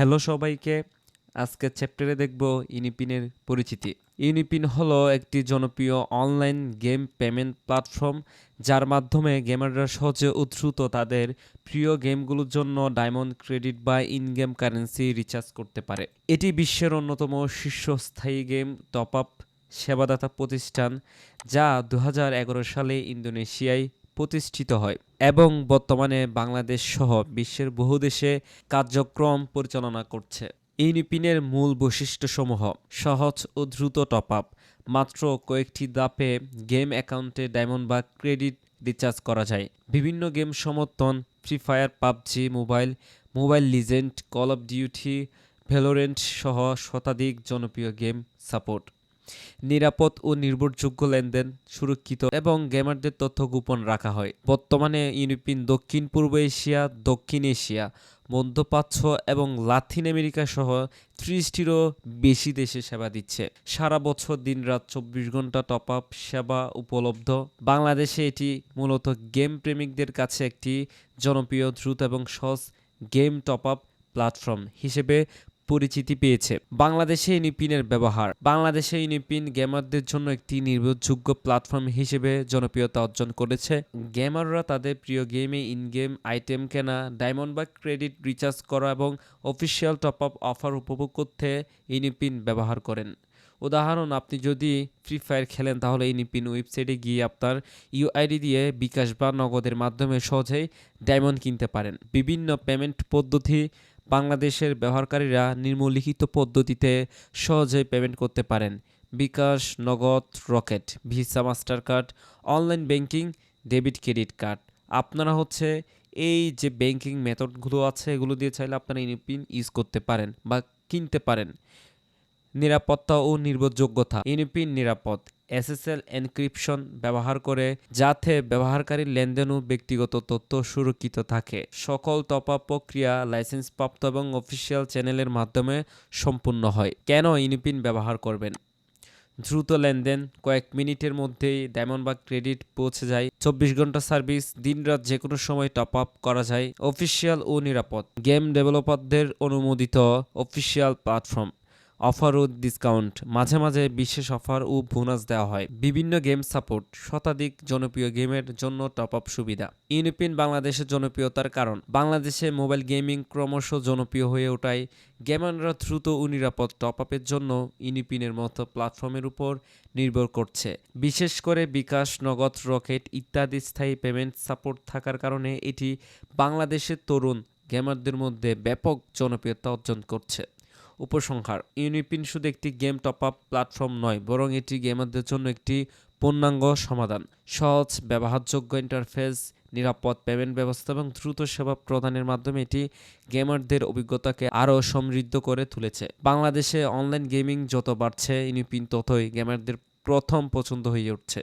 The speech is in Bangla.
হ্যালো সবাইকে। আজকের চ্যাপ্টারে দেখব ইউনিপিনের পরিচিতি। ইউনিপিন হলো একটি জনপ্রিয় অনলাইন গেম পেমেন্ট প্ল্যাটফর্ম, যার মাধ্যমে গেমাররা সহজে ও দ্রুত তাদের প্রিয় গেমগুলোর জন্য ডায়মন্ড ক্রেডিট বা ইন গেম কারেন্সি রিচার্জ করতে পারে। এটি বিশ্বের অন্যতম শীর্ষস্থায়ী গেম, টপ আপ সেবাদাতা প্রতিষ্ঠান, যা দু হাজার এগারো সালে ইন্দোনেশিয়ায় প্রতিষ্ঠিত হয় এবং বর্তমানে বাংলাদেশ সহ বিশ্বের বহু দেশে কার্যক্রম পরিচালনা করছে। ইউনিপিনের মূল বৈশিষ্ট্যসমূহ, সহজ ও দ্রুত টপ আপ মাত্র কয়েকটি দাপে গেম অ্যাকাউন্টে ডায়মন্ড বা ক্রেডিট রিচার্জ করা যায়। বিভিন্ন গেম সমর্থন, Free Fire, PUBG, mobile mobile legend, call of duty, Valorant সহ শতাধিক জনপ্রিয় গেম সাপোর্ট। নিরাপদ ও নির্ভরযোগ্য লেনদেন সুরক্ষিত এবং গেমারদের তথ্য গোপন রাখা হয়। বর্তমানে ইউরোপিন দক্ষিণ পূর্ব এশিয়া, দক্ষিণ এশিয়া, মধ্যপ্রাচ্য এবং লাতিন আমেরিকা সহ ত্রিশটিরও বেশি দেশে সেবা দিচ্ছে। সারা বছর দিনরাত চব্বিশ ঘণ্টা টপ আপ সেবা উপলব্ধ। বাংলাদেশে এটি মূলত গেম প্রেমিকদের কাছে একটি জনপ্রিয়, দ্রুত এবং সহজ গেম টপ আপ প্ল্যাটফর্ম হিসেবে পরিচিতি পেয়েছে। বাংলাদেশে ইউনিপিনের ব্যবহার। বাংলাদেশে ইউনিপিন গেমারদের জন্য একটি নির্ভরযোগ্য প্ল্যাটফর্ম হিসেবে জনপ্রিয়তা অর্জন করেছে। গেমাররা তাদের প্রিয় গেমে ইন গেম আইটেম কেনা, ডায়মন্ড বা ক্রেডিট রিচার্জ করা এবং অফিসিয়াল টপ আপ অফার উপভোগ করতে ইউনিপিন ব্যবহার করেন। উদাহরণ, আপনি যদি ফ্রি ফায়ার খেলেন তাহলে ইনিপিন ওয়েবসাইটে গিয়ে আপনার ইউআইডি দিয়ে বিকাশ বা নগদের মাধ্যমে সহজেই ডায়মন্ড কিনতে পারেন। বিভিন্ন পেমেন্ট পদ্ধতি বাংলাদেশের ব্যবহারকারীরা নিম্নলিখিত পদ্ধতিতে সহজে পেমেন্ট করতে পারেন। BKash, Nagad, Rocket, Visa master card online banking, debit, credit card. আপনারা হচ্ছে এই যে ব্যাংকিং মেথডগুলো আছে, এগুলো দিয়ে চাইলে আপনারা ইউপিন ইউজ করতে পারেন বা কিনতে পারেন। নিরাপত্তা ও নির্ভরযোগ্যতা ইউনিপিন নিরাপদ, এসএসএল এনক্রিপশন ব্যবহার করে যাতে ব্যবহারকারীর লেনদেন ও ব্যক্তিগত তথ্য সুরক্ষিত থাকে। সকল আপ প্রক্রিয়া লাইসেন্সপ্রাপ্ত এবং অফিসিয়াল চ্যানেলের মাধ্যমে সম্পূর্ণ হয়। কেন ইউনিপিন ব্যবহার করবেন? দ্রুত লেনদেন, কয়েক মিনিটের মধ্যেই ডায়মন্ড বা ক্রেডিট পৌঁছে যায়। চব্বিশ ঘণ্টা সার্ভিস, দিনরাত যে কোনো সময় টপ আপ করা যায়। অফিসিয়াল ও নিরাপদ। গেম ডেভেলপারদের অনুমোদিত অফিসিয়াল প্ল্যাটফর্ম। অফার ও ডিসকাউন্ট মাঝে মাঝে বিশেষ অফার ও বোনাস দেওয়া হয়। বিভিন্ন গেম সাপোর্ট শতাধিক জনপ্রিয় গেমের জন্য টপ আপ সুবিধা। ইউনিপিন বাংলাদেশের জনপ্রিয়তার কারণ। বাংলাদেশে মোবাইল গেমিং ক্রমশ জনপ্রিয় হয়ে ওঠায়। গেমাররা দ্রুত ও নিরাপদ টপ আপের জন্য ইউনিপিনের মতো প্ল্যাটফর্মের উপর নির্ভর করছে। বিশেষ করে বিকাশ, নগদ, রকেট ইত্যাদি স্থায়ী পেমেন্ট সাপোর্ট থাকার কারণে এটি বাংলাদেশের তরুণ গেমারদের মধ্যে ব্যাপক জনপ্রিয়তা অর্জন করছে। উপসংহার। ইউনিপিন শুধু একটি গেম টপ আপ প্ল্যাটফর্ম নয়, বরং এটি গেমারদের জন্য একটি পূর্ণাঙ্গ সমাধান। সহজ, ব্যবহারযোগ্য ইন্টারফেস, নিরাপদ পেমেন্ট ব্যবস্থা এবং দ্রুত সেবা প্রদানের মাধ্যমে এটি গেমারদের অভিজ্ঞতাকে আরও সমৃদ্ধ করে তুলেছে। বাংলাদেশে অনলাইন গেমিং যত বাড়ছে, ইউনিপিন ততই গেমারদের প্রথম পছন্দ হয়ে উঠছে।